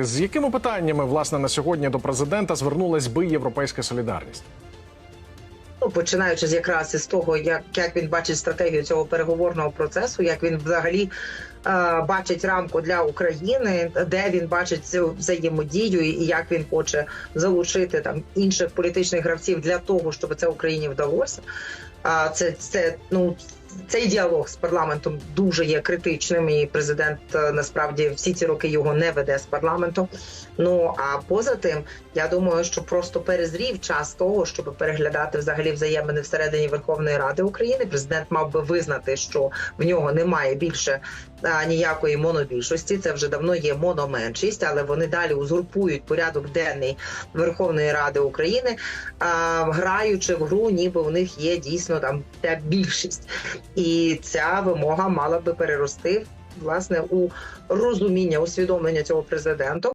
З якими питаннями власне на сьогодні до президента звернулась би європейська солідарність? Ну, починаючи з якраз із того, як, як він бачить стратегію цього переговорного процесу, як він взагалі е, бачить рамку для України, де він бачить цю взаємодію, і як він хоче залучити там інших політичних гравців для того, щоб це Україні вдалося. А це, це ну. Цей діалог з парламентом дуже є критичним, і президент е, насправді всі ці роки його не веде з парламентом. Ну а поза тим, я думаю, що просто перезрів час того, щоб переглядати взагалі взаємини всередині Верховної Ради України. Президент мав би визнати, що в нього немає більше а, ніякої монобільшості. Це вже давно є мономеншість, але вони далі узурпують порядок денний Верховної Ради України, а, граючи в гру, ніби у них є дійсно там та більшість, і ця вимога мала би перерости власне у розуміння, усвідомлення цього президента.